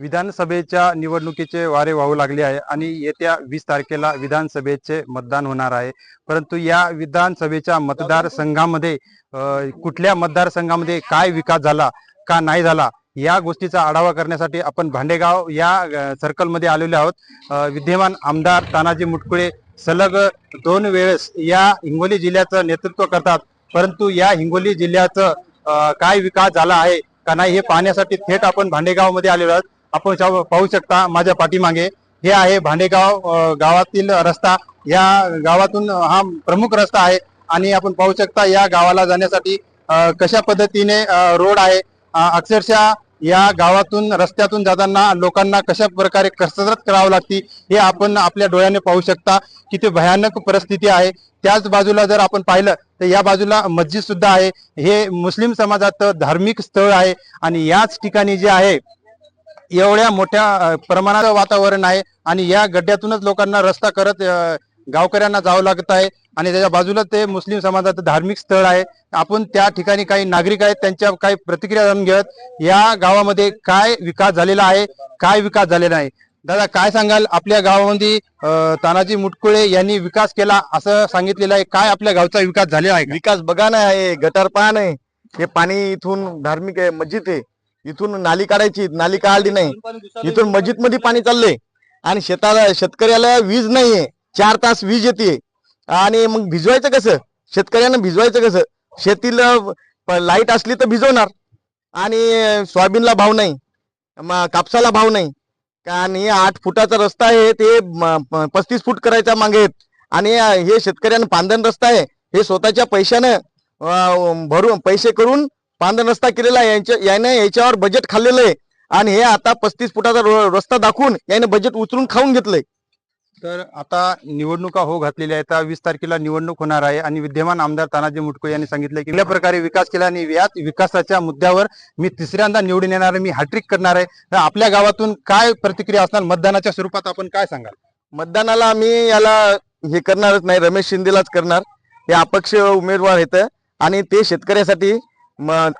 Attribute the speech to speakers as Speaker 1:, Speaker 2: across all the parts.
Speaker 1: विधानसभेच्या निवडणुकीचे वारे वाहू लागले आहे आणि येत्या वीस तारखेला विधानसभेचे मतदान होणार आहे. परंतु या विधानसभेच्या मतदारसंघामध्ये कुठल्या मतदारसंघामध्ये काय विकास झाला का नाही झाला या गोष्टीचा आढावा करण्यासाठी आपण भांडेगाव या सर्कलमध्ये आलेलो आहोत. विद्यमान आमदार तानाजी मुटकुळे सलग दोन वेळेस या हिंगोली जिल्ह्याचं नेतृत्व करतात. परंतु या हिंगोली जिल्ह्याचं काय विकास झाला आहे का नाही हे पाहण्यासाठी थेट आपण भांडेगावमध्ये आलेलो आहोत. आपण पाहू शकता माझ्या पाठीमागे. हे आहे भांडेगाव गावातील रस्ता. या गावातून हा प्रमुख रस्ता आहे आणि आपण पाहू शकता या गावाला जाण्यासाठी कशा पद्धतीने रोड आहे. अक्षरशः या गावातून रस्त्यातून जाताना लोकांना कशा प्रकारे कसरत करावी लागती हे आपण आपल्या डोळ्याने पाहू शकता. किती भयानक परिस्थिती आहे. त्याच बाजूला जर आपण पाहिलं तर या बाजूला मस्जिद सुद्धा आहे. हे मुस्लिम समाजात धार्मिक स्थळ आहे आणि याच ठिकाणी जे आहे एवढ्या मोठ्या प्रमाणात वातावरण आहे आणि या गड्ड्यातूनच लोकांना रस्ता करत गावकऱ्यांना जावं लागत आहे आणि त्याच्या बाजूला ते मुस्लिम समाजाचं धार्मिक स्थळ आहे. आपण त्या ठिकाणी काही नागरिक आहेत त्यांच्या काही प्रतिक्रिया जाणून घेत या गावामध्ये काय विकास झालेला आहे काय विकास झालेला आहे दादा काय सांगाल आपल्या गावामध्ये तानाजी मुटकुळे यांनी विकास केला असं सांगितलेलं आहे. काय आपल्या गावचा विकास झालेला आहे
Speaker 2: विकास बघा ना आहे गटार पहा नाही हे पाणी इथून धार्मिक आहे मस्जिद आहे. इथून नाली काढायची नाली काढली नाही. इथून मस्जिदमध्ये पाणी चाललंय. आणि शेताला शेतकऱ्याला वीज नाहीये. चार तास वीज येते. आणि मग भिजवायचं कसं? शेतकऱ्यांना भिजवायचं कसं? शेतीला लाइट असली तर भिजवणार. आणि सोयाबीनला भाव नाही. कापसाला भाव नाही. आणि आठ फुटाचा रस्ता आहे ते पस्तीस फूट करायचा मागे आहेत. आणि हे शेतकऱ्यांना पांदन रस्ता आहे. हे स्वतःच्या पैशानं भरून पैसे करून पांदन रस्ता केलेला आहे. यांच्या याने याच्यावर बजेट खाल्लेलं आहे. आणि हे आता पस्तीस फुटाचा रस्ता दाखवून याने बजेट उचलून खाऊन घेतलंय.
Speaker 1: तर आता निवडणुका हो घातलेल्या आहेत. वीस तारखेला निवडणूक होणार आहे. आणि विद्यमान आमदार तानाजी मुटको यांनी सांगितलं की कुठल्या प्रकारे विकास केला आणि याच विकासाच्या मुद्द्यावर मी तिसऱ्यांदा निवडून येणार आहे. मी हॅट्रिक करणार आहे. तर आपल्या गावातून काय प्रतिक्रिया असणार? मतदानाच्या स्वरूपात आपण काय सांगाल?
Speaker 2: मतदानाला आम्ही याला हे करणारच नाही. रमेश शिंदेलाच करणार. हे अपक्ष उमेदवार आहेत. आणि ते शेतकऱ्यासाठी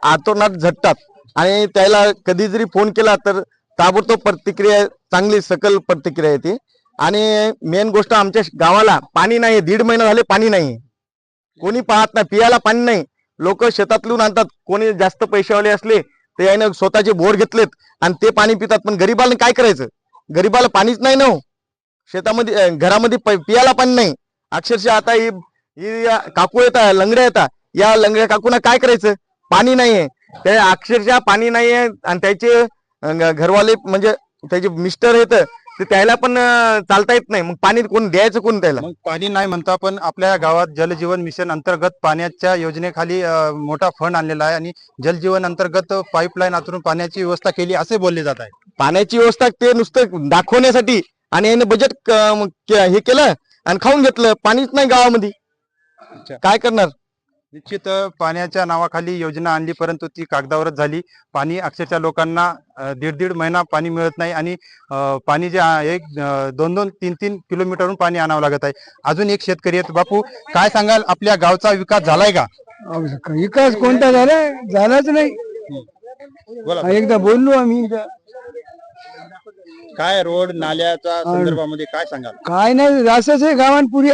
Speaker 2: आतोनात झटतात. आणि त्याला कधी जरी फोन केला तर ताबडतोब प्रतिक्रिया चांगली सकल प्रतिक्रिया येते. आणि मेन गोष्ट आमच्या गावाला पाणी नाही दीड महिना झाले पाणी नाही कोणी पाहत नाही. पियाला पाणी नाही. लोक शेतातून आणतात. कोणी जास्त पैशावाले असले ते याने स्वतःचे बोर घेतलेत आणि ते पाणी पितात. पण गरीबाला काय करायचं? गरीबाला पाणीच नाही ना हो. शेतामध्ये घरामध्ये प- पियाला पाणी नाही. अक्षरशः आता ही ही काकू येतात लंगड्या येतात. या लंगड्या काकूना काय करायचं? पाणी नाहीये. ते अक्षरशः पाणी नाहीये आणि त्याचे घरवाले म्हणजे त्याचे मिस्टर आहेत ते त्याला पण चालता येत नाही. मग पाणी कोण द्यायचं कोण त्याला?
Speaker 1: मग पाणी नाही म्हणता पण आपल्या गावात जलजीवन मिशन अंतर्गत पाण्याच्या योजनेखाली मोठा फंड आणलेला आहे आणि जलजीवन अंतर्गत पाईपलाईन आतरून पाण्याची व्यवस्था केली असे बोलले जात आहे.
Speaker 2: पाण्याची व्यवस्था ते नुसतं दाखवण्यासाठी आणि याने बजेट हे केलं आणि खाऊन घेतलं. पाणीच नाही गावामध्ये. काय करणार?
Speaker 1: निश्चित पाण्याच्या नावाखाली योजना आणली परंतु ती कागदावरच झाली. पाणी अक्षरशः लोकांना दीड दीड महिना पाणी मिळत नाही आणि पाणी जे एक दोन दोन तीन तीन किलोमीटरहून पाणी आणावं लागत आहे. अजून एक शेतकरी आहेत. बापू काय सांगाल? आपल्या गावचा विकास झालाय का?
Speaker 3: विकास कोणता झाला झालाच नाही.
Speaker 1: बोला.
Speaker 3: एकदा बोललो आम्ही.
Speaker 1: काय रोड नाल्याच्या संदर्भामध्ये काय सांगाल?
Speaker 3: काय नाही असंच आहे गावान पुरी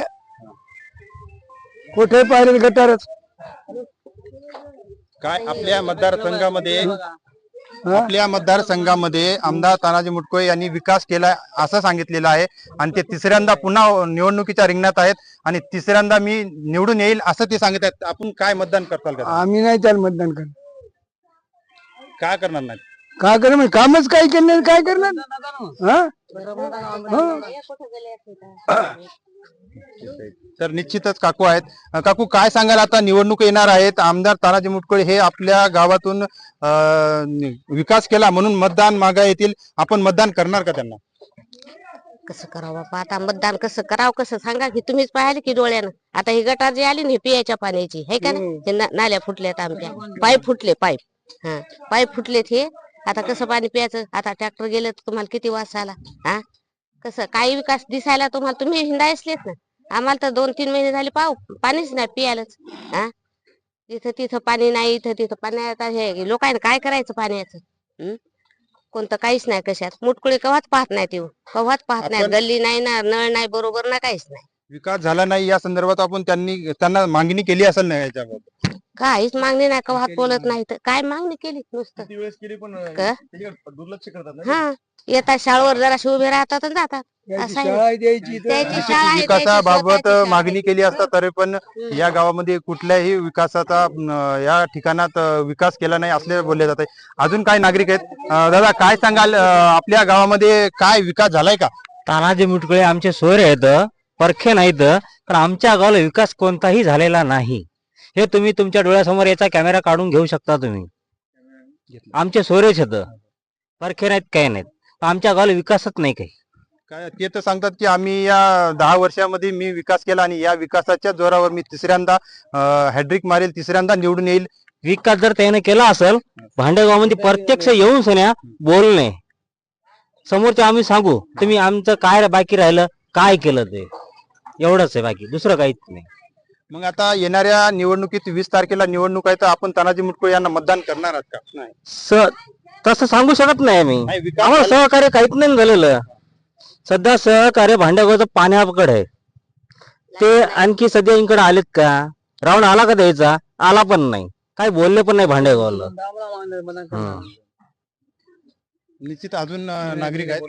Speaker 3: कुठे पाहिजे गटारच.
Speaker 1: काय आपल्या मतदारसंघामध्ये आपल्या मतदारसंघामध्ये आमदार तानाजी मुटकुळे यांनी विकास केला असं सांगितलेलं आहे. आणि ते तिसऱ्यांदा पुन्हा निवडणुकीच्या रिंगणात आहेत. आणि तिसऱ्यांदा मी निवडून येईल असं ते सांगत आहेत. आपण काय मतदान करताल का
Speaker 3: आम्ही नाही त्याला मतदान करत.
Speaker 1: काय करणार नाही?
Speaker 3: काय करणार म्हणजे कामच काय केलं नाही, काय करणार हा? हा?
Speaker 1: तर निश्चितच काकू आहेत. काकू काय सांगाल? आता निवडणूक येणार आहेत. आमदार तानाजी मुटकुळे हे आपल्या गावातून विकास केला म्हणून मतदान मागा येतील. आपण मतदान करणार का त्यांना?
Speaker 4: कसं करावं बापा? आता मतदान कसं करावं कसं सांगा की तुम्हीच पाहिले की डोळ्यानं. आता ही गटार जी आली ना पियाच्या पाण्याची है का नाही ना- नाल्या फुटल्यात आमच्या. पाईप फुटले पाईप हा. पाईप फुटलेत हे. आता कसं पाणी प्यायचं? आता ट्रॅक्टर गेलं तर तुम्हाला किती वास आला? हा? कसं काही विकास दिसायला तुम्हाला तुम्ही हिंडायसलेत ना. आम्हाला तर दोन तीन महिने झाले पाव पाणीच नाही पियालाच हा. तिथं तिथं पाणी नाही इथं तिथं पाणी आता हे लोकांना काय करायचं पाण्याचं? हं? कोणतं काहीच नाही कशात. मुटकुळे कवाच पाहत नाही ते. कवाच पाहत नाही. गल्ली नाही ना नळ नाही बरोबर ना काहीच नाही.
Speaker 1: विकास झाला नाही या संदर्भात आपण त्यांनी त्यांना मागणी केली असेल ना याच्याबाबत?
Speaker 4: काहीच मागणी नाही कवाच बोलत नाही. तर काय मागणी केली नुसतं?
Speaker 2: किती वेळेस केली पण
Speaker 4: का?
Speaker 2: त्याच्याकडे दुर्लक्ष करतात ना
Speaker 4: हा. येतात शाळेवर जराशी उभे राहतात आणि जातात. असं आहे.
Speaker 3: शाळा द्यायची तर-
Speaker 4: त्याची
Speaker 1: निश्चित
Speaker 4: शाळा आहे, त्याची
Speaker 1: विकासाबाबत
Speaker 4: स्वतःची शाळा.
Speaker 1: मागणी
Speaker 4: आहे.
Speaker 1: केली असता तरी पण. या गावामध्ये कुठल्याही विकासाचा अं, या ठिकाणात अं, विकास केला नाही असले बोलले जाते. अजून काय नागरिक आहेत? अं, दादा काय सांगाल? अं, आपल्या गावामध्ये काय विकास झालाय का?
Speaker 5: तानाजी मुटकुळे आमचे सोयरे आहेत. परखे नाहीत पण आमच्या गावाला विकास कोणताही झालेला नाही. हे तुम्ही तुमच्या डोळ्यासमोर याचा कॅमेरा काढून घेऊ शकता तुम्ही. आमचे सोयरेच आहेत. परखे नाहीत काही नाहीत. आमच्या गावाला विकासच नाही काही.
Speaker 1: काय ते तर सांगतात की आम्ही या दहा वर्षामध्ये मी विकास केला आणि या विकासाच्या जोरावर मी तिसऱ्यांदा हॅड्रिक मारेल तिसऱ्यांदा निवडून येईल.
Speaker 5: विकास जर त्याने केला असेल भांडेगावमध्ये प्रत्यक्ष येऊन सोन्या बोलणे समोरच्या आम्ही सांगू तुम्ही आमचं काय बाकी राहिलं काय केलं ते. एवढंच आहे बाकी. दुसरं काहीच नाही.
Speaker 1: मग आता येणाऱ्या निवडणुकीत वीस तारखेला निवडणूक आहे तर आपण तानाजी मुटकुळे यांना मतदान करणार आहात का? नाही.
Speaker 5: स तसं सांगू शकत नाही आम्ही.
Speaker 1: नाही, विकास
Speaker 5: आम्हाला
Speaker 1: झाला-
Speaker 5: सहकार्य काहीच नाही झालेलं. सध्या सहकार्य भांड्यागावचं पाण्याकडे आहे. ते आणखी सध्या इकडे आलेत का? राऊंड आला का द्यायचा? आला पण नाही. काही बोलले पण नाही भांडेगावला हं.
Speaker 1: निश्चित अजून अं, नागरिक आहेत.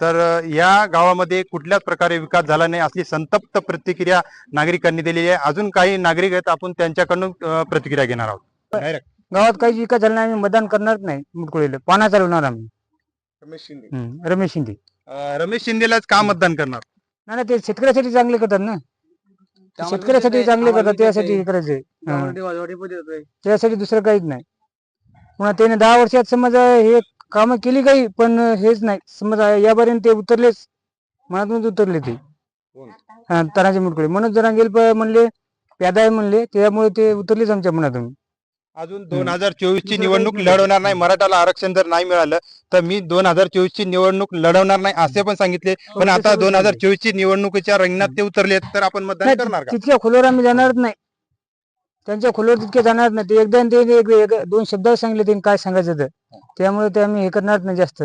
Speaker 1: तर या गावामध्ये कुठल्याच प्रकारे विकास झाला नाही असली संतप्त प्रतिक्रिया नागरिकांनी दिलेली आहे. अजून काही नागरिक आहेत आपण त्यांच्याकडून प्रतिक्रिया घेणार आहोत.
Speaker 3: गावात काही विकास झाला नाही आम्ही मतदान करणारच नाही मुटकुळीला. पाना चालवणार आम्ही.
Speaker 2: रमेश शिंदे.
Speaker 3: हम्म, रमेश शिंदे.
Speaker 1: रमेश शिंदेलाच का मतदान करणार?
Speaker 3: नाही नाही, ते शेतकऱ्यासाठी चांगले करतात ना. शेतकऱ्यासाठी चांगले करतात त्यासाठी करायचंय हा. त्यासाठी दुसरं काहीच नाही. पुन्हा त्याने दहा वर्षात समज हे कामं केली काही पण हेच नाही. समज यापर्यंत ते उतरलेच. मनातूनच उतरले ते. हा, तानाजी मुटकुळे. म्हणून जरा गेल म्हणले प्यादा आहे म्हणले त्यामुळे ते उतरलेच आमच्या मनातून.
Speaker 1: अजून दोन हजार चोवीस ची निवडणूक लढवणार नाही. मराठाला आरक्षण जर नाही मिळालं तर मी दोन हजार चोवीस ची निवडणूक लढवणार नाही असे पण सांगितले. पण आता दोन हजार चोवीस ची निवडणुकीच्या रिंगणात ते उतरले तर आपण मतदान
Speaker 3: नाही,
Speaker 1: करणार का?
Speaker 3: तितक्या खोलीवर आम्ही जाणारच नाही. त्यांच्या खोलीवर तितके जाणार नाही. ते एकदा ते एक- एक- दोन शब्द सांगितले त्यांनी काय सांगायचं तर त्यामुळे ते आम्ही हे करणार नाही जास्त.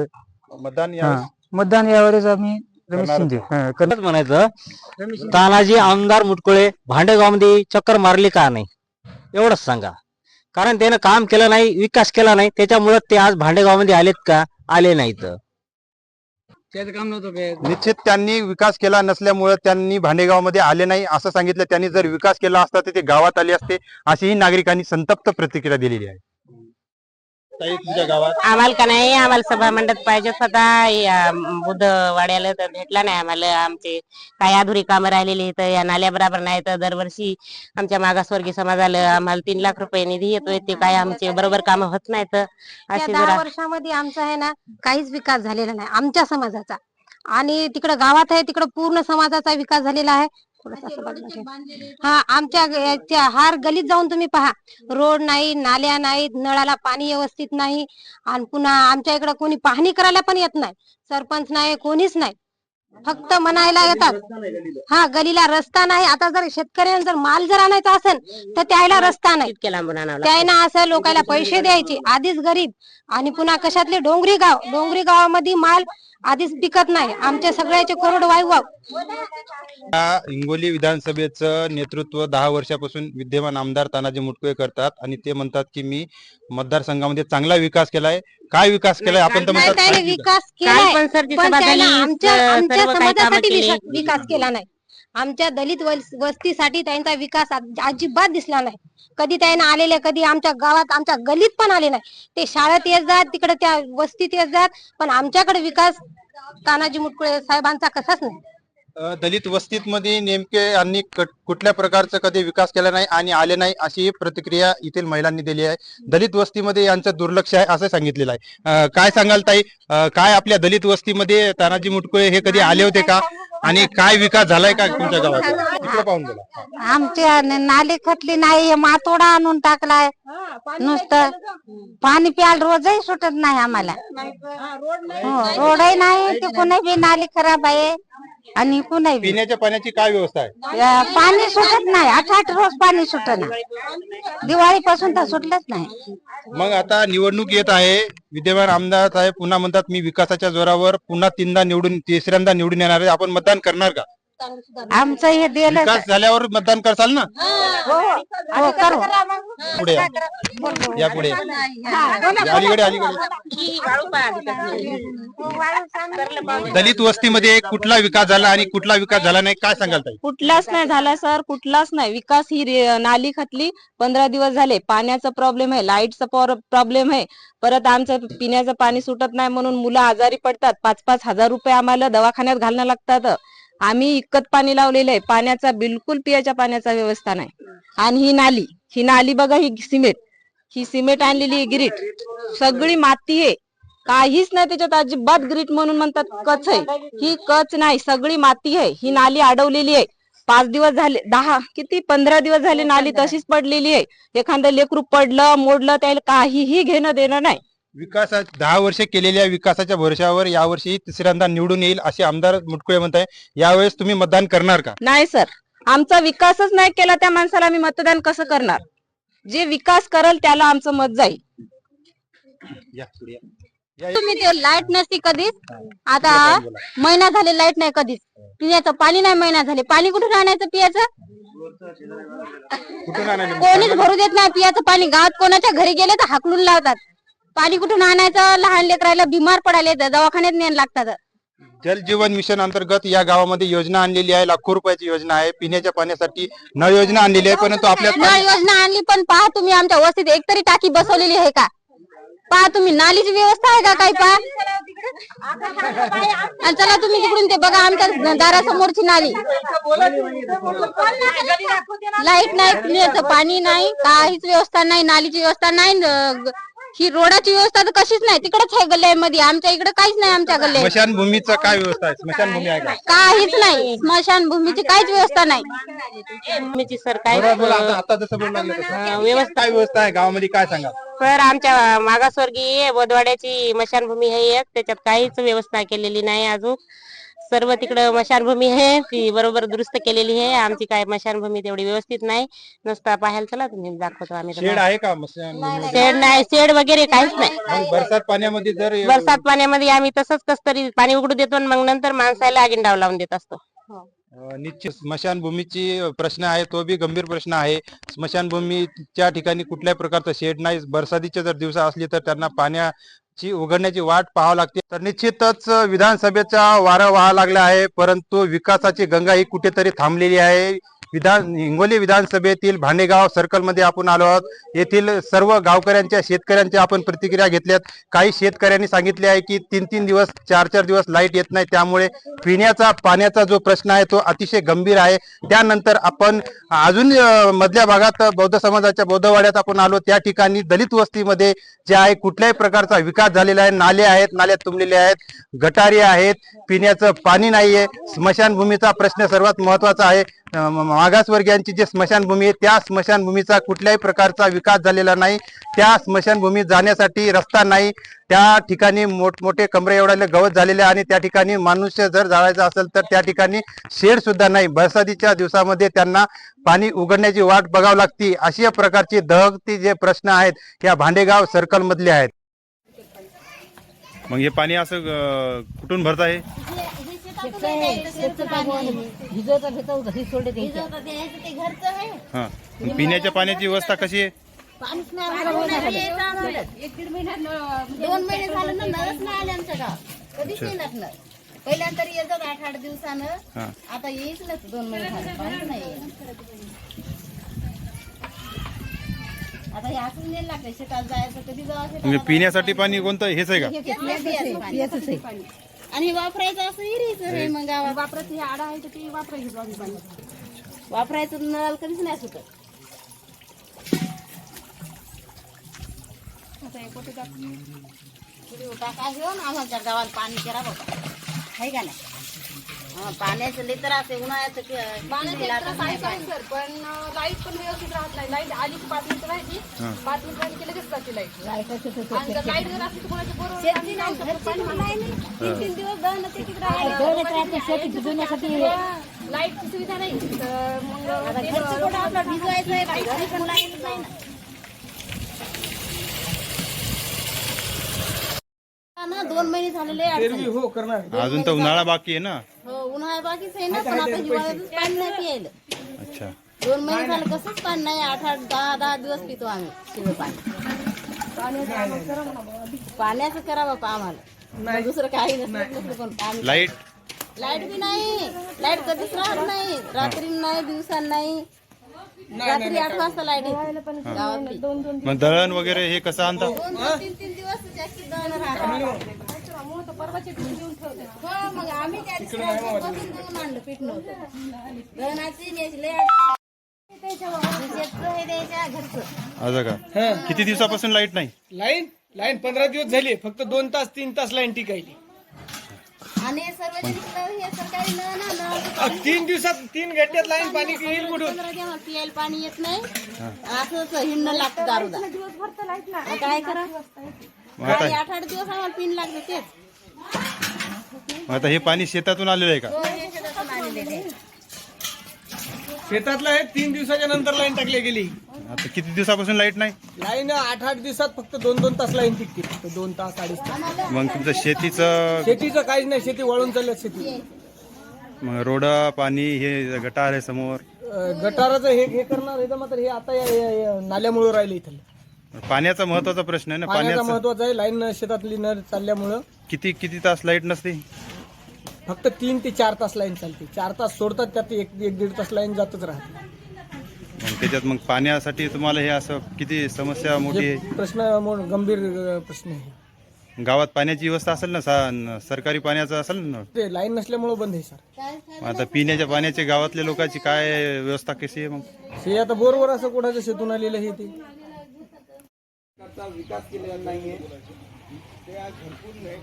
Speaker 1: मतदान
Speaker 3: हा. मतदान यावेळेस आम्ही रमेश. शिंदे. हा, करणार.
Speaker 5: म्हणायचं? तानाजी आमदार मुटकुळे भांडेगावमध्ये चक्कर मारली का नाही? एवढंच सांगा. कारण त्यानं काम केलं नाही विकास केला नाही त्याच्यामुळे ते आज भांडेगावमध्ये आलेत का? आले नाहीत.
Speaker 1: निश्चित त्यांनी विकास केला नसल्यामुळे त्यांनी भांडेगावमध्ये आले नाही असं सांगितलं. त्यांनी जर विकास केला असता तर ते गावात आले असते अशीही नागरिकांनी संतप्त प्रतिक्रिया दिलेली आहे. ताई, तुमच्या गावात?
Speaker 4: आम्हाला का नाही? आम्हाला सभा मंडप पाहिजे होता. या बुधवाड्याला तर भेटला नाही आम्हाला. आमचे काही अधुरी कामं राहिलेली तर या नाल्या बरोबर नाही तर दरवर्षी आमच्या मागासवर्गीय समाजाला आम्हाला तीन लाख रुपये निधी येतोय. ते काय आमचे बरोबर कामं होत नाहीत. असे
Speaker 6: दहा
Speaker 4: जरा
Speaker 6: वर्षामध्ये आमचा आहे ना काहीच विकास झालेला नाही. आमच्या समाजाचा. आणि तिकडं गावात आहे तिकडं पूर्ण समाजाचा विकास झालेला आहे. थोडंसं असं बाजूला ठेव. हा आमच्या ग- हार गलीत जाऊन तुम्ही पहा. रोड नाही नाल्या नाहीत नळाला पाणी व्यवस्थित नाही. आणि पुन्हा आमच्या इकडं कोणी पाहणी करायला पण येत नाही. सरपंच नाही कोणीच नाही. फक्त म्हणायला येतात. हा गलीला रस्ता नाही. आता जर शेतकऱ्यांना जर माल जर आणायचा असेल तर त्याला रस्ता नाही.
Speaker 4: इतक्या लांबून आणावं लागतं.
Speaker 6: त्यानं असं लोकांना पैसे द्यायचे. आधीच गरीब. आणि पुन्हा कशातले डोंगरी गाव डोंगरी गावामध्ये माल आधीच पिकत नाही. आमच्या सगळ्याचे करोड वायू
Speaker 1: या हिंगोली विधानसभेचं नेतृत्व दहा वर्षापासून विद्यमान आमदार तानाजी मुटकुळे करतात आणि ते म्हणतात की मी मतदारसंघामध्ये चांगला विकास केलाय. काय विकास केलाय? आपण तर म्हणतात
Speaker 6: विकास
Speaker 4: काल?
Speaker 6: केलाय.
Speaker 4: पण
Speaker 6: त्यानं आमच्या आमच्या समाजासाठी विकास केला नाही. आमच्या दलित वस्तीसाठी त्यांचा विकास अजिबात दिसला नाही. कधी त्यांना आलेले कधी आमच्या गावात आमच्या गलीत पण आले नाही. ते शाळेत येत जात तिकडे त्या वस्तीत येत जात पण आमच्याकडे विकास तानाजी मुटकुळे साहेबांचा कसाच नाही.
Speaker 1: दलित वस्तीत मध्ये नेमके यांनी कुठल्या प्रकारचा कधी विकास केला नाही आणि आले नाही अशी प्रतिक्रिया येथील महिलांनी दिली आहे. दलित वस्तीमध्ये यांचं दुर्लक्ष आहे असं सांगितलेलं आहे. काय सांगाल ताई? काय आपल्या दलित वस्तीमध्ये तानाजी मुटकुळे हे कधी आले होते का? आणि काय विकास झालाय का तुमच्या गावात? इकडे पाहून बोला
Speaker 7: आमच्या न- नाली खटली नाही मातोडा आणून टाकलाय. नुसतं पाणी प्यायला रोजही सुटत नाही आम्हाला. हो, रोडही नाही तिकूनही बी नाली खराब आहे. आणि बी.
Speaker 1: पिण्याच्या पाण्याची काय व्यवस्था आहे?
Speaker 7: पाणी सुटत नाही. आठ आठ रोज पाणी सुटत नाही दिवाळीपासून तर सुटलंच नाही.
Speaker 1: मग आता निवडणूक येत आहे. विद्यमान आमदार साहेब पुन्हा म्हणतात मी विकासाच्या जोरावर पुन्हा तीनदा निवडून तिसऱ्यांदा निवडून येणार आहे. आपण मतदान करणार का?
Speaker 7: आमचं हे दिलं
Speaker 1: विकास झाल्यावर मतदान करसाल ना?
Speaker 7: हो. करू.
Speaker 1: पुढे या. या पुढे अलीकडे अलीकडे. दलित वस्तीमध्ये कुठला विकास झाला आणि कुठला विकास झाला नाही काय सांगाल ताई?
Speaker 8: कुठलाच नाही झाला सर. कुठलाच नाही. विकास ही रे- नाली खतली. पंधरा दिवस झाले. पाण्याचा प्रॉब्लेम आहे. लाईटचा प्रॉब्लेम आहे. परत आमचं पिण्याचं पाणी सुटत नाही म्हणून मुलं आजारी पडतात. पाच पाच हजार रुपये आम्हाला दवाखान्यात घालणं लागतात. आम्ही इकत पाणी लावलेलं आहे. पाण्याचा बिलकुल पियाच्या पाण्याचा व्यवस्था नाही. आणि ही नाली ही नाली बघा ही सिमेंट. ही सिमेंट आणलेली आहे गिरीट सगळी माती आहे. काहीच नाही त्याच्यात अजिबात ग्रीट म्हणून म्हणतात कच आहे. ही कच नाही सगळी माती आहे. ही नाली अडवलेली आहे. पाच दिवस झाले दहा किती पंधरा दिवस झाले नाली तशीच पडलेली आहे. एखादं लेकरू पडलं मोडलं त्याला काहीही घेणं देणं नाही.
Speaker 1: विकासा दहा वर्षे केलेल्या विकासाच्या भरोशावर यावर्षी तिसऱ्यांदा निवडून येईल असे आमदार मुटकुळे म्हणत आहे यावेळेस तुम्ही मतदान करणार का?
Speaker 8: नाही सर. आमचा विकासच नाही केला त्या माणसाला आम्ही मतदान कसं करणार? जे विकास करल त्याला आमचं मत जाईल.
Speaker 1: या पुढे या. या, या.
Speaker 9: तुम्ही ते लाइट नसती कधीच? आता महिना झाले लाइट नाही कधीच. पिण्याचं पाणी नाही महिना झाले. पाणी कुठून आणायचं पियाचं?
Speaker 1: कुठून आणायचं?
Speaker 9: कोणीच भरू देत नाही पियाचं पाणी. गावात कोणाच्या घरी गेले तर हाकलून लावतात. पाणी कुठून आणायचं? लहान लेकराला बिमार पडायला येतं. दवाखान्यात न्यायला लागतात
Speaker 1: जल जीवन मिशन अंतर्गत या गावामध्ये योजना आणलेली आहे. लाखो रुपयाची योजना आहे. पिण्याच्या पाण्यासाठी न योजना आणलेली आहे. परंतु आपल्या
Speaker 9: नळ योजना आणली पण पहा तुम्ही आमच्या वस्तीत एक तरी टाकी बसवलेली आहे का? पहा तुम्ही नालीची व्यवस्था आहे का काही? पहा. आणि चला तुम्ही तिकडून ते बघा आमच्या दारासमोरची नाली. लाइट नाही पिण्याचं पाणी नाही काहीच व्यवस्था नाही नालीची व्यवस्था नाही ही रोडाची व्यवस्था तर कशीच नाही. तिकडेच आहे गल्ल्यामध्ये. आमच्या इकडे काहीच नाही आमच्या गल्ल्यात
Speaker 1: स्मशानभूमीचं काय व्यवस्था आहे? स्मशानभूमी आहे का?
Speaker 9: काहीच नाही. स्मशानभूमीची काहीच व्यवस्था नाही.
Speaker 10: भूमीची सर काय
Speaker 1: बोला, बोला, आता आता जसं बोलू लागलं तसं.
Speaker 10: व्यवस्था
Speaker 1: काय व्यवस्था आहे गावामध्ये? काय सांगा
Speaker 10: सर आमच्या मागासवर्गीय बोदवाड्याची मशानभूमी आहे एक. त्याच्यात काहीच व्यवस्था केलेली नाही अजून. सर्व तिकडं मशानभूमी आहे ती बरोबर दुरुस्त केलेली आहे. आमची काय मशानभूमी तेवढी व्यवस्थित नाही. नुसता पाहायला चला तुम्ही दाखवतो आम्ही
Speaker 1: शेड
Speaker 10: तुम्हाला.
Speaker 1: आहे का
Speaker 10: शेड नाही शेड वगैरे काहीच नाही.
Speaker 1: मग बरसात पाण्यामध्ये जर
Speaker 10: बरसात पाण्यामध्ये आम्ही तसंच कस तरी पाणी उघडू देतो आणि मग नंतर माणसाला आगिंडाव लावून देत असतो.
Speaker 1: अं, निश्चित स्मशानभूमीची प्रश्न आहे तो बी गंभीर प्रश्न आहे. स्मशानभूमीच्या ठिकाणी कुठल्याही प्रकारचं शेड नाही. बरसातीच्या जर दिवसा असली तर त्यांना ची उघडण्याची वाट पाहावी लागते. तर निश्चितच विधानसभेचा वारा वाहा लागला आहे परंतु विकासाची गंगा ही कुठेतरी थांबलेली आहे. विधान हिंगोली विधानसभेतील भांडेगाव सर्कलमध्ये आपण आलो आहोत. येथील सर्व गावकऱ्यांच्या शेतकऱ्यांच्या आपण प्रतिक्रिया घेतल्यात. काही शेतकऱ्यांनी सांगितले आहे की तीन तीन दिवस चार चार दिवस लाइट येत नाही. त्यामुळे पिण्याचा पाण्याचा जो प्रश्न आहे तो अतिशय गंभीर आहे. त्यानंतर आपण अजून मधल्या भागात बौद्ध समाजाच्या बौद्धवाड्यात आपण आलो. त्या ठिकाणी दलित वस्तीमध्ये जे आहे कुठल्याही प्रकारचा विकास झालेला आहे. नाले आहेत नाल्यात तुंबलेले आहेत. गटारी आहेत. पिण्याचं पाणी नाहीये. स्मशानभूमीचा प्रश्न सर्वात महत्त्वाचा आहे. मागासवर्गीयांची जी स्मशानभूमी आहे त्या स्मशानभूमीचा कुठल्याही प्रकारचा विकास झालेला नाही. त्या स्मशानभूमीत जाण्यासाठी रस्ता नाही. त्या ठिकाणी मोठमोठे कमरे एवढ्याले गवत झालेले आहे आणि त्या ठिकाणी मनुष्य जर जाळायचा असेल तर त्या ठिकाणी शेड सुद्धा नाही. बरसातीच्या दिवसामध्ये त्यांना पाणी उघडण्याची वाट बघावी लागती. अशा प्रकारची दहकती जे प्रश्न आहेत या भांडेगाव सर्कल मधले आहेत. मग हे पाणी असं कुठून भरत आहे? पिण्याच्या पाण्याची व्यवस्था कशी आहे?
Speaker 7: दोन महिने झाले ना नळच नाही आले आमच्या गावात. कधीच नाही लागणार पहिल्यांदा तरी येतात आठ आठ दिवसानं. आता येईच ना दोन महिने झाले. पाणीच नाही येत. आता हे नाही लागतं. शेतात जायचं कधी जावं
Speaker 1: म्हणजे पिण्यासाठी पाणी कोणतं? हेच आहे का.
Speaker 7: आणि वापरायचं असं हिरीच आहे मग गावात. वापरायचं हे आडा आहे तर ते वापरायचं आम्ही पाणी वापरायचं नळ कधीच नाही सुटत टाका? घेऊन आम्हाला गावाला पाणी करा बघा. आहे का नाही? हा, पाण्याचं लई त्रास आहे उन्हाळ्याचं कि- किती लागत नाही पाणी.
Speaker 11: सर पण लाइट पण व्यवस्थित राहत नाही. लाइट आली की पाच मिनिटं राहायची पाच मिनिटं की लगेच जाते लाइट. आणि जर लाइट असली तर कोणाच्या बरोबर लाईटची सुविधा नाही. तर मग
Speaker 7: आता घरचं कुठं आपलं भिजवायचं आहे? घरी पण लाइट नाही. ना हा ना दोन महिने झालेले आहे.
Speaker 1: अजून तर उन्हाळा बाकी आहे ना.
Speaker 7: हो उन्हाळा बाकीच आहे ना पण आता हिवाळ्यातच पाणी नाही प्यायला.
Speaker 1: अच्छा.
Speaker 7: दोन महिने झालं कसंच पाणी नाही आठ आठ दहा दहा दिवस पितो आम्ही शिळ पाणी. पाण्याचं करा बापा आम्हाला. मग दुसरं काही नसलं नसलं पण पाणी
Speaker 1: लाईट
Speaker 7: लाईट बी नाही. लाईट कधीच राहत नाही. रात्री नाही दिवसा नाही. रात्री आठ वाजता लाईट येते.
Speaker 1: मग दळण वगैरे हे कसं आणता?
Speaker 7: दोन दोन तीन तीन दिवस जास्तीत दळण राहतात हो मग आम्ही त्या दिवशी बसून दळून आणलं पीठ नव्हतं. हे
Speaker 1: असं का? किती दिवसापासून लाइट नाही?
Speaker 12: लाईन लाईन पंधरा दिवस झाली फक्त दोन तास तीन तास लाईन टिकायली.
Speaker 7: आणि हे
Speaker 12: तीन दिवसात तीन घंट्यात लाईन पाणी येईल कुठून?
Speaker 7: पियायला पाणी येत नाही. असंच हिंडणं लागतं दारूदा मग काय करा? आठ आठ दिवस आम्हाला पिन लागतं तेच.
Speaker 1: आता हे पाणी शेतातून आलेलं आहे का?
Speaker 7: हो, हे.
Speaker 12: शेतातला आहे तीन दिवसाच्या नंतर लाईन टाकली गेली.
Speaker 1: आता किती दिवसापासून लाइट नाही?
Speaker 12: लाईन आठ आठ दिवसात फक्त दोन दोन तास लाईन टिकते फक्त दोन तास अडीच तास.
Speaker 1: मग तुमचं शेतीचं
Speaker 12: शेतीचं काहीच नाही शेती वळून चालल्यात शेती.
Speaker 1: मग रोड पाणी हे गटार आहे समोर.
Speaker 12: अं, गटाराचं हे हे करणार हे तर मात्र हे आता या- या- या नाल्यामुळं राहिले इथं
Speaker 1: पाण्याचा महत्त्वाचा प्रश्न आहे ना
Speaker 12: पाण्याचा
Speaker 1: पाण्याचं
Speaker 12: महत्त्वाचा आहे. लाईन शेतातली न चालल्यामुळं
Speaker 1: किती किती तास लाइट नसते?
Speaker 12: फक्त तीन ते चार तास लाईन चालते. चार तास सोडतात त्यात एक एक दीड तास लाईन जातच राहते.
Speaker 1: मग त्याच्यात मग पाण्यासाठी तुम्हाला हे असं किती समस्या मोठी
Speaker 12: हे प्रश्न गंभीर अं, प्रश्न आहे.
Speaker 1: गावात पाण्याची व्यवस्था असेल ना सा- न- सरकारी पाण्याचं असेल ना?
Speaker 12: ते लाईन नसल्यामुळं बंद आहे सर.
Speaker 1: मग आता पिण्याच्या पाण्याची गावातल्या लोकांची काय व्यवस्था कशी आहे मग?
Speaker 12: हे आता बोरवर असं कोणाचं शेतून आलेलं आहे ते? विकास केलेला नाहीये. ते आज भरपूर नाही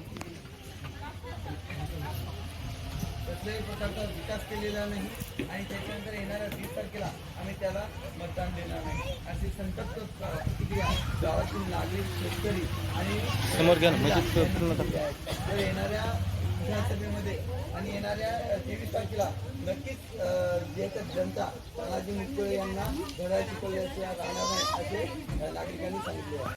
Speaker 12: कसल्याही प्रकारचा विकास केलेला नाही आणि त्याच्यानंतर येणाऱ्या वीस तारखेला आम्ही त्याला मतदान देणार नाही. अशी संतप्त प्रतिक्रिया गावातील नागरिक शेतकरी आणि समोर तर येणाऱ्या विधानसभेमध्ये आणि येणाऱ्या तेवीस तारखेला नक्कीच जे तर जनता तानाजी मुटकुळे यांना घड्याळची कोल्ह्याची राहणार नाही असे नागरिकांनी सांगितले आहे.